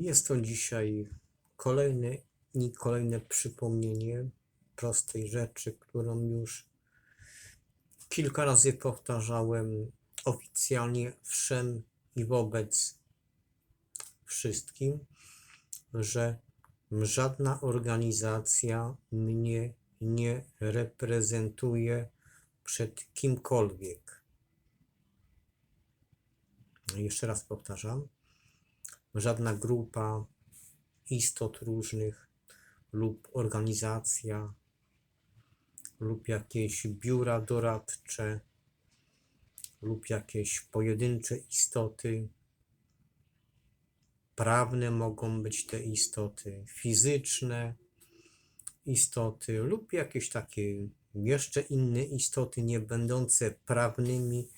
Jest to dzisiaj kolejne i kolejne przypomnienie prostej rzeczy, którą już kilka razy powtarzałem oficjalnie wszem i wobec wszystkim, że żadna organizacja mnie nie reprezentuje przed kimkolwiek. Jeszcze raz powtarzam żadna grupa istot różnych lub organizacja lub jakieś biura doradcze lub jakieś pojedyncze istoty. Prawne mogą być te istoty, fizyczne istoty lub jakieś takie jeszcze inne istoty nie będące prawnymi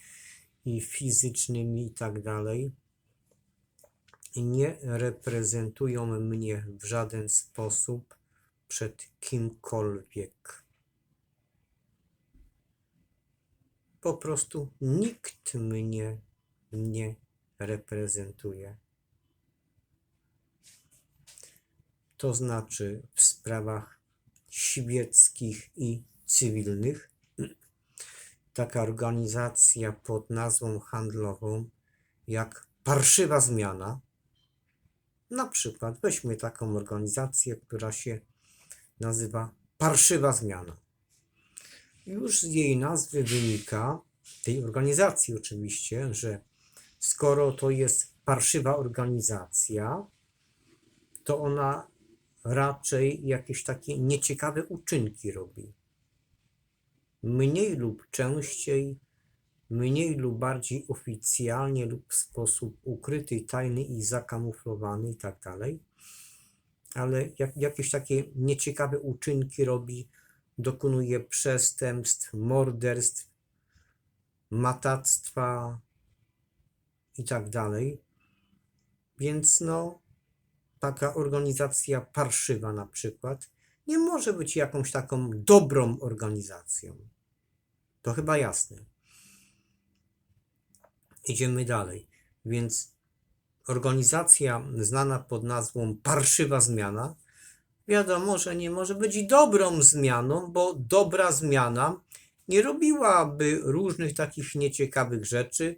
i fizycznymi i tak dalej nie reprezentują mnie w żaden sposób przed kimkolwiek. Po prostu nikt mnie nie reprezentuje. To znaczy w sprawach świeckich i cywilnych taka organizacja pod nazwą handlową jak Parszywa Zmiana na przykład weźmy taką organizację, która się nazywa Parszywa Zmiana. Już z jej nazwy wynika, tej organizacji oczywiście, że skoro to jest parszywa organizacja, to ona raczej jakieś takie nieciekawe uczynki robi. Mniej lub częściej mniej lub bardziej oficjalnie lub w sposób ukryty, tajny i zakamuflowany i tak dalej, ale jak, jakieś takie nieciekawe uczynki robi, dokonuje przestępstw, morderstw, matactwa i tak dalej. Więc no, taka organizacja parszywa na przykład nie może być jakąś taką dobrą organizacją. To chyba jasne. Idziemy dalej. Więc organizacja znana pod nazwą Parszywa Zmiana, wiadomo, że nie może być dobrą zmianą, bo dobra zmiana nie robiłaby różnych takich nieciekawych rzeczy,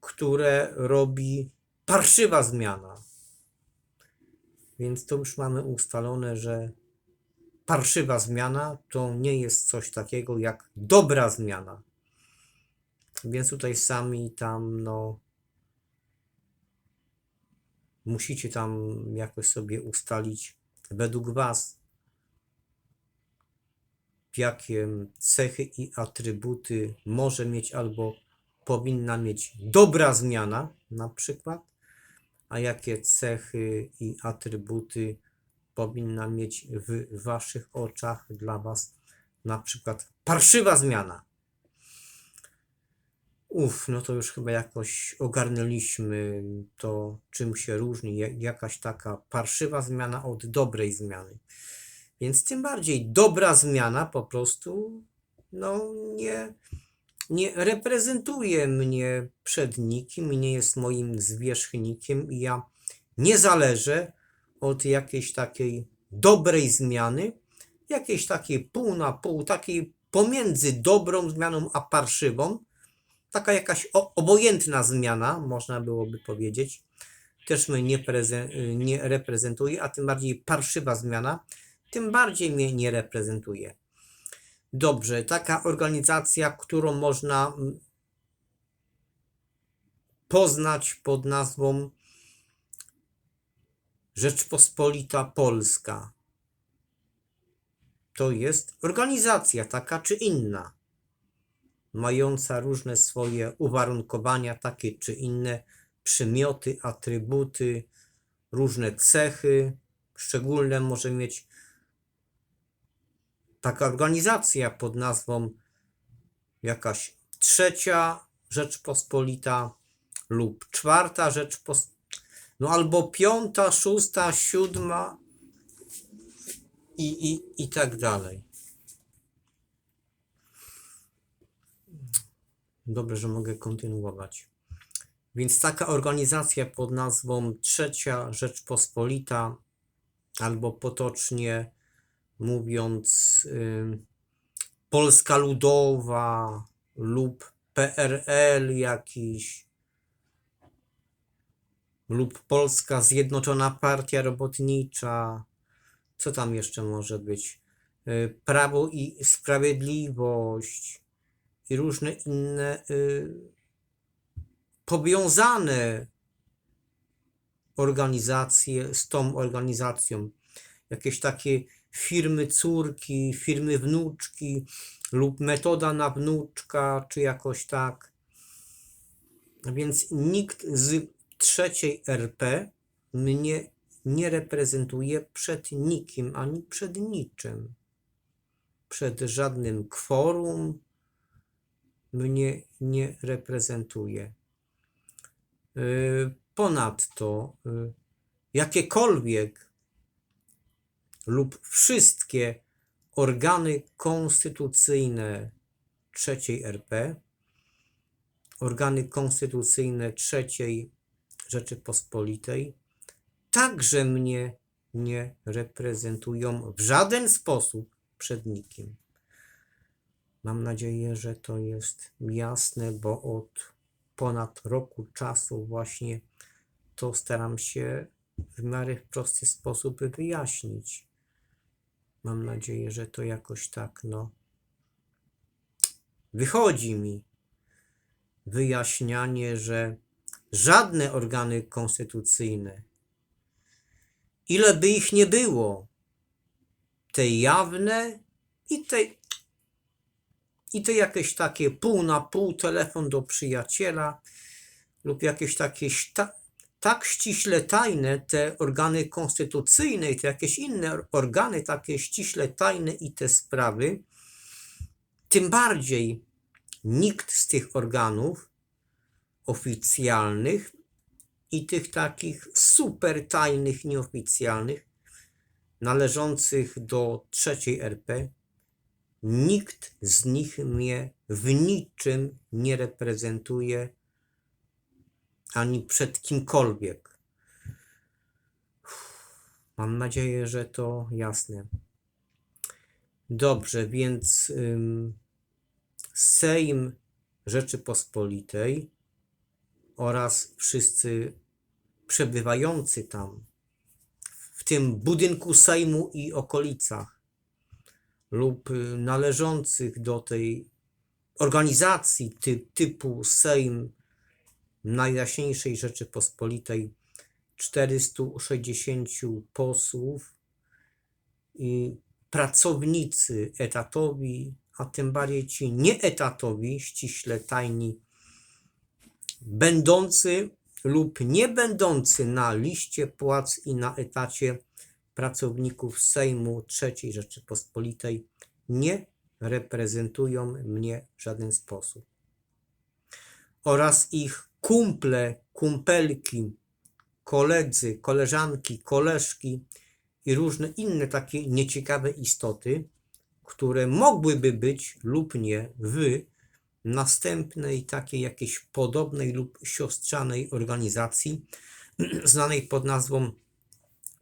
które robi parszywa zmiana. Więc to już mamy ustalone, że parszywa zmiana to nie jest coś takiego jak dobra zmiana. Więc tutaj sami tam, no, musicie tam jakoś sobie ustalić według Was, jakie cechy i atrybuty może mieć albo powinna mieć dobra zmiana, na przykład, a jakie cechy i atrybuty powinna mieć w Waszych oczach dla Was, na przykład parszywa zmiana. Uf, no to już chyba jakoś ogarnęliśmy to, czym się różni ja- jakaś taka parszywa zmiana od dobrej zmiany. Więc tym bardziej dobra zmiana po prostu no, nie, nie reprezentuje mnie przed nikim nie jest moim zwierzchnikiem i ja nie zależę od jakiejś takiej dobrej zmiany, jakiejś takiej pół na pół, takiej pomiędzy dobrą zmianą a parszywą, taka jakaś obojętna zmiana, można byłoby powiedzieć, też mnie nie, nie reprezentuje, a tym bardziej parszywa zmiana, tym bardziej mnie nie reprezentuje. Dobrze, taka organizacja, którą można mm, poznać pod nazwą Rzeczpospolita Polska. To jest organizacja taka czy inna mająca różne swoje uwarunkowania, takie czy inne, przymioty, atrybuty, różne cechy. Szczególne może mieć taka organizacja pod nazwą jakaś trzecia Rzeczpospolita lub czwarta Rzeczpospolita, no albo piąta, szósta, siódma i, i, i tak dalej. Dobrze, że mogę kontynuować. Więc taka organizacja pod nazwą Trzecia Rzeczpospolita, albo potocznie mówiąc, y, Polska Ludowa lub PRL jakiś, lub Polska Zjednoczona Partia Robotnicza, co tam jeszcze może być? Y, Prawo i Sprawiedliwość i różne inne y, powiązane organizacje z tą organizacją. Jakieś takie firmy córki, firmy wnuczki lub metoda na wnuczka, czy jakoś tak. Więc nikt z trzeciej RP mnie nie reprezentuje przed nikim ani przed niczym. Przed żadnym kworum mnie nie reprezentuje. Y, Ponadto y, jakiekolwiek lub wszystkie organy konstytucyjne trzeciej RP, organy konstytucyjne trzeciej Rzeczypospolitej, także mnie nie reprezentują w żaden sposób przed nikim. Mam nadzieję, że to jest jasne, bo od ponad roku czasu właśnie to staram się w miarę prosty sposób wyjaśnić. Mam nadzieję, że to jakoś tak, no, wychodzi mi wyjaśnianie, że żadne organy konstytucyjne, ile by ich nie było, te jawne i te, i te jakieś takie pół na pół telefon do przyjaciela lub jakieś takie sta- tak ściśle tajne te organy konstytucyjne i te jakieś inne organy takie ściśle tajne i te sprawy, tym bardziej nikt z tych organów oficjalnych i tych takich super tajnych, nieoficjalnych, należących do trzeciej RP, nikt z nich mnie w niczym nie reprezentuje ani przed kimkolwiek. Mam nadzieję, że to jasne. Dobrze, więc ym, Sejm Rzeczypospolitej oraz wszyscy przebywający tam, w tym budynku Sejmu i okolicach, lub y, należących do tej organizacji ty, typu Sejm Najjaśniejszej Rzeczypospolitej 460 posłów i pracownicy etatowi, a tym bardziej ci nieetatowi, ściśle tajni, będący lub nie będący na liście płac i na etacie pracowników Sejmu III Rzeczypospolitej nie reprezentują mnie w żaden sposób. Oraz ich kumple, kumpelki, koledzy, koleżanki, koleżki i różne inne takie nieciekawe istoty, które mogłyby być lub nie w następnej takiej jakiejś podobnej lub siostrzanej organizacji znanej pod nazwą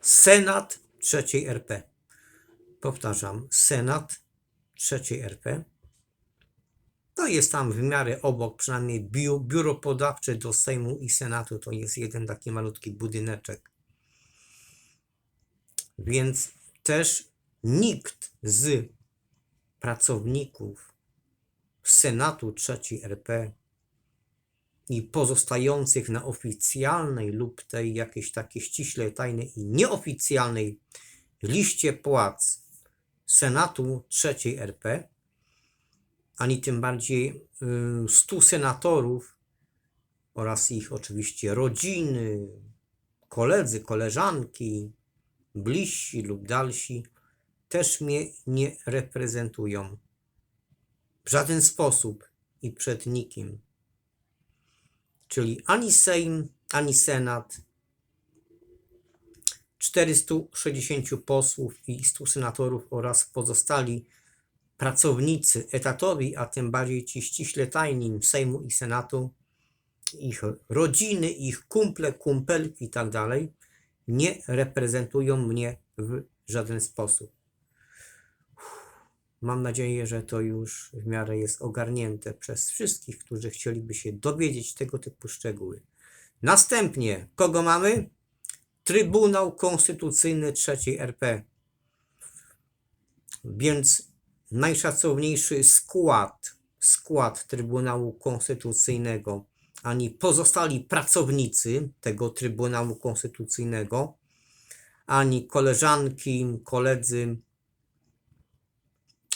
Senat III RP. Powtarzam, Senat III RP. No jest tam w miarę obok, przynajmniej biu, biuro podawcze do Sejmu i Senatu to jest jeden taki malutki budyneczek. Więc też nikt z pracowników Senatu III RP i pozostających na oficjalnej lub tej jakiejś takiej ściśle tajnej i nieoficjalnej liście płac Senatu III RP, ani tym bardziej y, 100 senatorów oraz ich oczywiście rodziny, koledzy, koleżanki, bliżsi lub dalsi, też mnie nie reprezentują w żaden sposób i przed nikim. Czyli ani Sejm, ani Senat, 460 posłów i 100 senatorów oraz pozostali pracownicy etatowi, a tym bardziej ci ściśle tajni Sejmu i Senatu, ich rodziny, ich kumple, kumpelki i tak dalej nie reprezentują mnie w żaden sposób. Mam nadzieję, że to już w miarę jest ogarnięte przez wszystkich, którzy chcieliby się dowiedzieć tego typu szczegóły. Następnie, kogo mamy? Trybunał Konstytucyjny III RP. Więc najszacowniejszy skład, skład Trybunału Konstytucyjnego, ani pozostali pracownicy tego Trybunału Konstytucyjnego, ani koleżanki, koledzy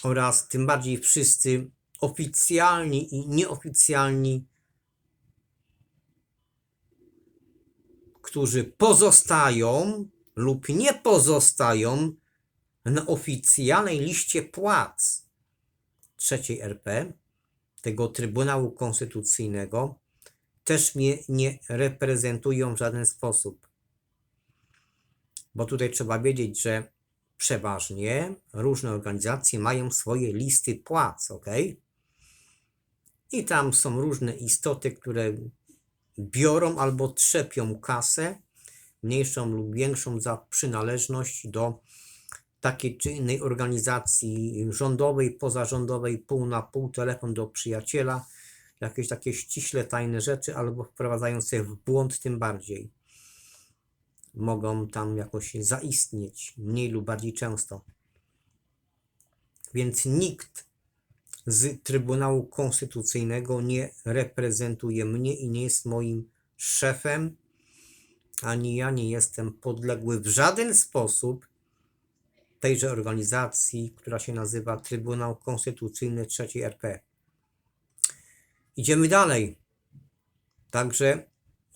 oraz tym bardziej wszyscy oficjalni i nieoficjalni, którzy pozostają lub nie pozostają na oficjalnej liście płac trzeciej RP, tego Trybunału Konstytucyjnego, też mnie nie reprezentują w żaden sposób. Bo tutaj trzeba wiedzieć, że przeważnie różne organizacje mają swoje listy płac, ok? I tam są różne istoty, które biorą albo trzepią kasę, mniejszą lub większą za przynależność do takiej czy innej organizacji rządowej, pozarządowej, pół na pół, telefon do przyjaciela, jakieś takie ściśle tajne rzeczy, albo wprowadzające w błąd tym bardziej. Mogą tam jakoś zaistnieć, mniej lub bardziej często. Więc nikt z Trybunału Konstytucyjnego nie reprezentuje mnie i nie jest moim szefem, ani ja nie jestem podległy w żaden sposób tejże organizacji, która się nazywa Trybunał Konstytucyjny III RP. Idziemy dalej. Także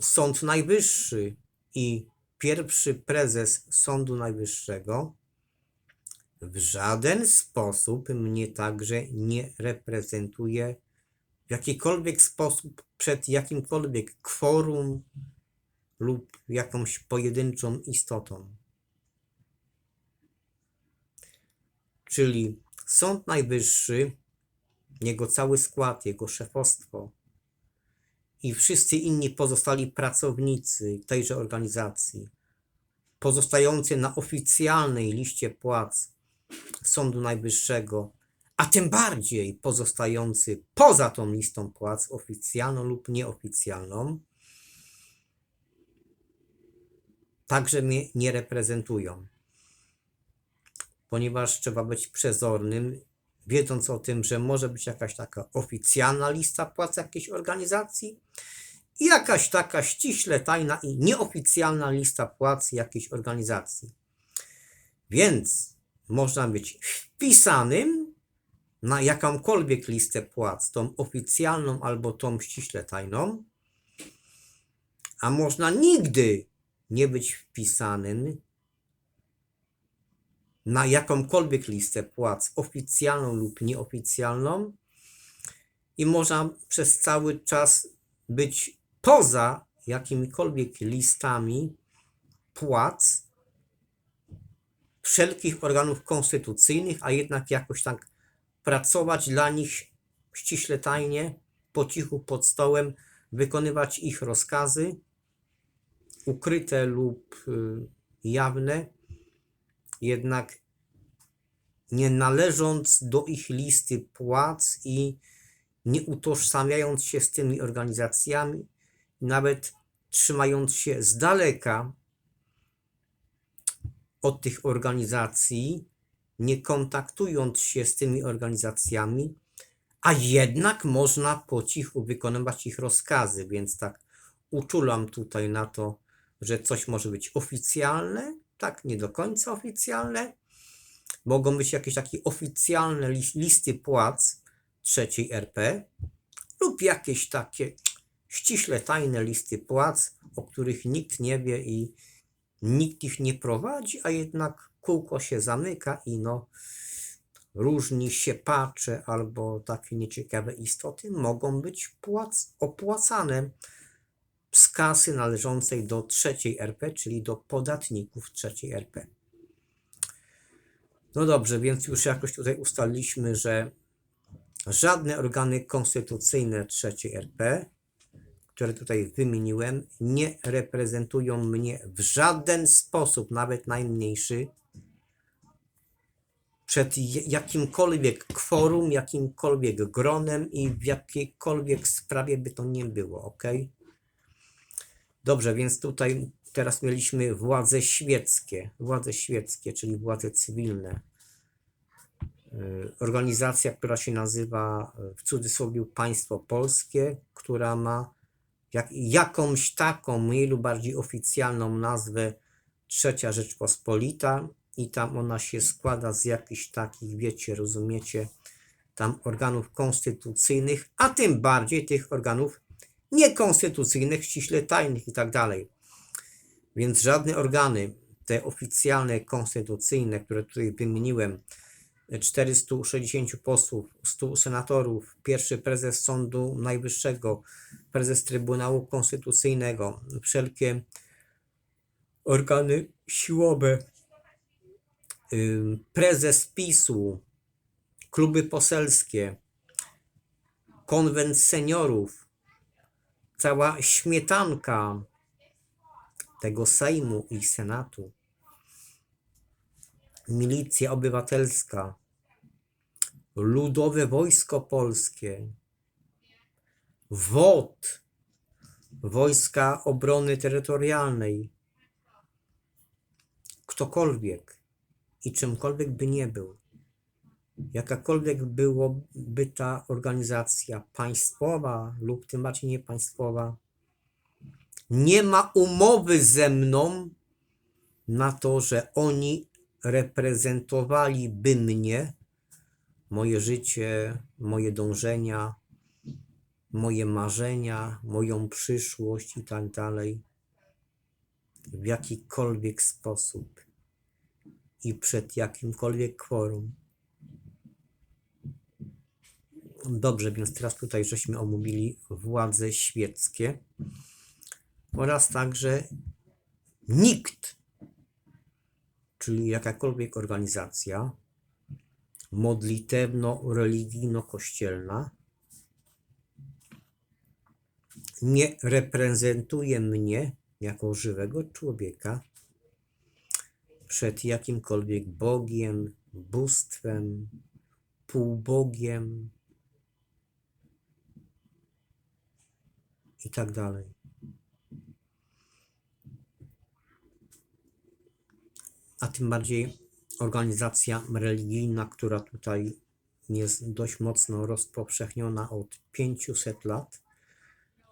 Sąd Najwyższy i pierwszy prezes Sądu Najwyższego w żaden sposób mnie także nie reprezentuje w jakikolwiek sposób przed jakimkolwiek kworum lub jakąś pojedynczą istotą. Czyli Sąd Najwyższy, jego cały skład, jego szefostwo i wszyscy inni pozostali pracownicy tejże organizacji, pozostający na oficjalnej liście płac Sądu Najwyższego, a tym bardziej pozostający poza tą listą płac oficjalną lub nieoficjalną, także mnie nie reprezentują. Ponieważ trzeba być przezornym, wiedząc o tym, że może być jakaś taka oficjalna lista płac jakiejś organizacji i jakaś taka ściśle tajna i nieoficjalna lista płac jakiejś organizacji. Więc można być wpisanym na jakąkolwiek listę płac, tą oficjalną albo tą ściśle tajną, a można nigdy nie być wpisanym na jakąkolwiek listę płac, oficjalną lub nieoficjalną, i można przez cały czas być poza jakimikolwiek listami płac wszelkich organów konstytucyjnych, a jednak jakoś tak pracować dla nich ściśle tajnie, po cichu pod stołem, wykonywać ich rozkazy, ukryte lub y, jawne, jednak nie należąc do ich listy płac i nie utożsamiając się z tymi organizacjami, nawet trzymając się z daleka od tych organizacji, nie kontaktując się z tymi organizacjami, a jednak można po cichu wykonywać ich rozkazy, więc tak uczulam tutaj na to, że coś może być oficjalne, tak nie do końca oficjalne. Mogą być jakieś takie oficjalne listy płac trzeciej RP lub jakieś takie ściśle tajne listy płac, o których nikt nie wie i nikt ich nie prowadzi, a jednak kółko się zamyka i no różni siepacze albo takie nieciekawe istoty mogą być płac, opłacane z kasy należącej do trzeciej RP, czyli do podatników trzeciej RP. No dobrze, więc już jakoś tutaj ustaliliśmy, że żadne organy konstytucyjne trzeciej RP, które tutaj wymieniłem, nie reprezentują mnie w żaden sposób, nawet najmniejszy, przed jakimkolwiek kworum, jakimkolwiek gronem i w jakiejkolwiek sprawie by to nie było, ok? Dobrze, więc tutaj teraz mieliśmy władze świeckie, władze świeckie, czyli władze cywilne. Y, Organizacja, która się nazywa w cudzysłowie Państwo Polskie, która ma jak, jakąś taką mniej lub bardziej oficjalną nazwę Trzecia Rzeczpospolita i tam ona się składa z jakichś takich, wiecie, rozumiecie, tam organów konstytucyjnych, a tym bardziej tych organów niekonstytucyjnych, ściśle tajnych i tak. Więc żadne organy, te oficjalne, konstytucyjne, które tutaj wymieniłem, 460 posłów, 100 senatorów, pierwszy prezes Sądu Najwyższego, prezes Trybunału Konstytucyjnego, wszelkie organy siłowe, prezes PiSu, kluby poselskie, konwent seniorów, cała śmietanka tego Sejmu i Senatu, milicja obywatelska, ludowe wojsko polskie, WOT, wojska obrony terytorialnej, ktokolwiek i czymkolwiek by nie był, jakakolwiek byłoby ta organizacja państwowa lub tym bardziej niepaństwowa, nie ma umowy ze mną na to, że oni reprezentowaliby mnie, moje życie, moje dążenia, moje marzenia, moją przyszłość i tak dalej w jakikolwiek sposób i przed jakimkolwiek kworum. Dobrze, więc teraz tutaj żeśmy omówili władze świeckie oraz także nikt, czyli jakakolwiek organizacja modlitewno-religijno-kościelna nie reprezentuje mnie jako żywego człowieka przed jakimkolwiek Bogiem, bóstwem, półbogiem i tak dalej. A tym bardziej organizacja religijna, która tutaj jest dość mocno rozpowszechniona od 500 lat,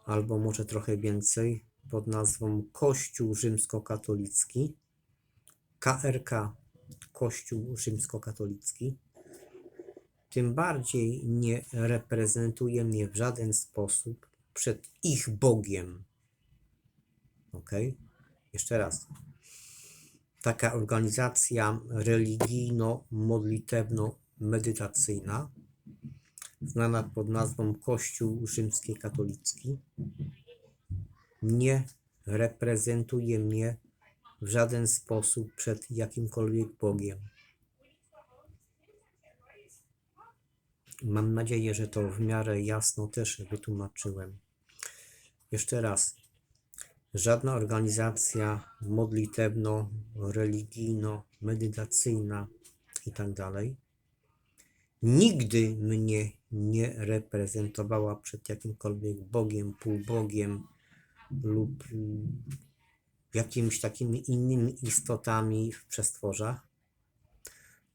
albo może trochę więcej, pod nazwą Kościół Rzymskokatolicki, KRK, Kościół Rzymskokatolicki, tym bardziej nie reprezentuje mnie w żaden sposób przed ich Bogiem. Ok? Jeszcze raz. Taka organizacja religijno-modlitewno-medytacyjna, znana pod nazwą Kościół Rzymski Katolicki, nie reprezentuje mnie w żaden sposób przed jakimkolwiek Bogiem. Mam nadzieję, że to w miarę jasno też wytłumaczyłem. Jeszcze raz. Żadna organizacja modlitewno-religijno-medytacyjna i tak dalej nigdy mnie nie reprezentowała przed jakimkolwiek Bogiem, półbogiem lub jakimiś takimi innymi istotami w przestworzach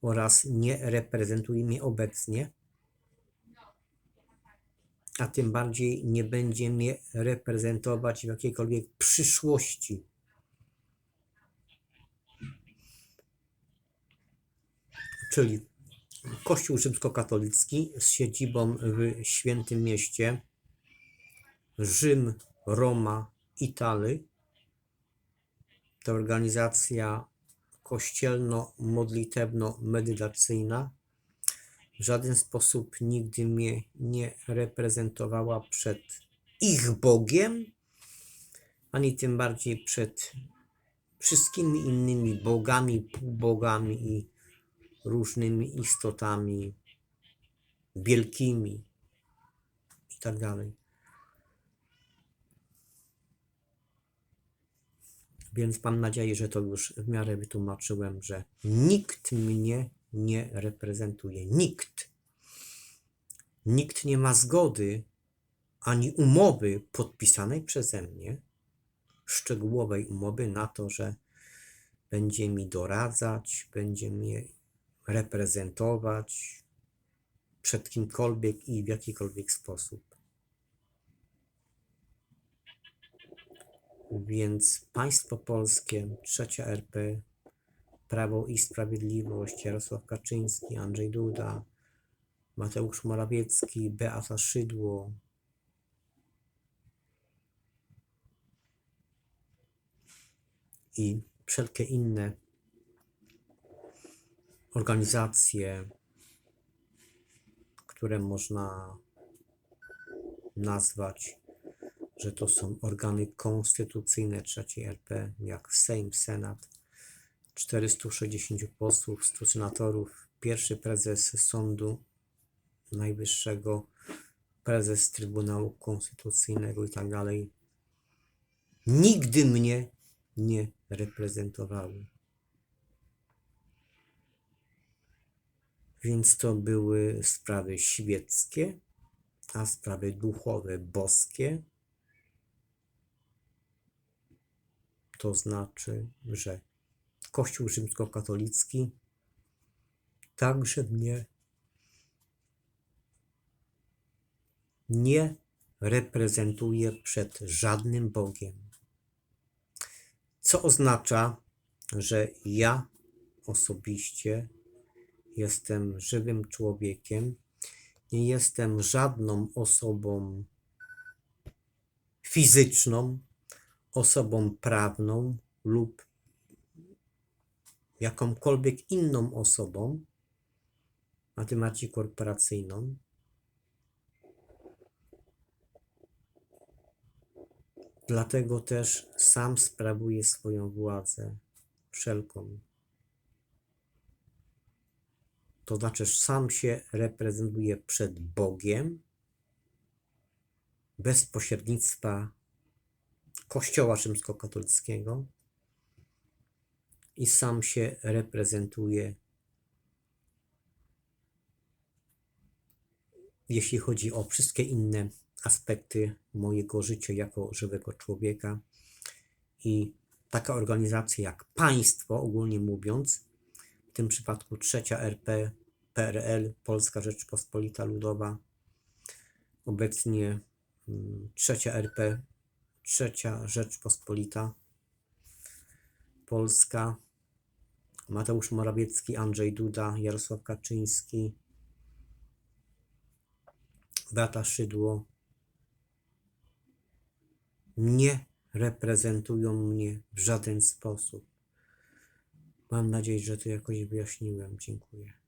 oraz nie reprezentuje mnie obecnie, a tym bardziej nie będzie mnie reprezentować w jakiejkolwiek przyszłości. Czyli Kościół rzymskokatolicki z siedzibą w Świętym Mieście, Rzym, Roma, Italy. To organizacja kościelno-modlitewno-medytacyjna w żaden sposób nigdy mnie nie reprezentowała przed ich Bogiem, ani tym bardziej przed wszystkimi innymi bogami, półbogami i różnymi istotami wielkimi i tak dalej. Więc mam nadzieję, że to już w miarę wytłumaczyłem, że nikt mnie nie reprezentuje. Nikt. Nikt nie ma zgody ani umowy podpisanej przeze mnie, szczegółowej umowy na to, że będzie mi doradzać, będzie mnie reprezentować przed kimkolwiek i w jakikolwiek sposób. Więc państwo polskie, trzecia RP, Prawo i Sprawiedliwość, Jarosław Kaczyński, Andrzej Duda, Mateusz Morawiecki, Beata Szydło, i wszelkie inne organizacje, które można nazwać, że to są organy konstytucyjne trzeciej RP, jak Sejm, Senat, 460 posłów, 100 senatorów, pierwszy prezes Sądu Najwyższego, prezes Trybunału Konstytucyjnego i tak dalej. Nigdy mnie nie reprezentowały. Więc to były sprawy świeckie, a sprawy duchowe, boskie. To znaczy, że Kościół rzymskokatolicki także mnie nie reprezentuje przed żadnym Bogiem. Co oznacza, że ja osobiście jestem żywym człowiekiem, nie jestem żadną osobą fizyczną, osobą prawną lub jakąkolwiek inną osobą matematyką korporacyjną. Dlatego też sam sprawuję swoją władzę wszelką. To znaczy, sam się reprezentuję przed Bogiem bez pośrednictwa Kościoła rzymskokatolickiego i sam się reprezentuję, jeśli chodzi o wszystkie inne aspekty mojego życia jako żywego człowieka. I taka organizacja jak państwo, ogólnie mówiąc, w tym przypadku trzecia RP, PRL, Polska Rzeczpospolita Ludowa, obecnie mm, trzecia RP, trzecia Rzeczpospolita Polska, Mateusz Morawiecki, Andrzej Duda, Jarosław Kaczyński, Beata Szydło, nie reprezentują mnie w żaden sposób. Mam nadzieję, że to jakoś wyjaśniłem. Dziękuję.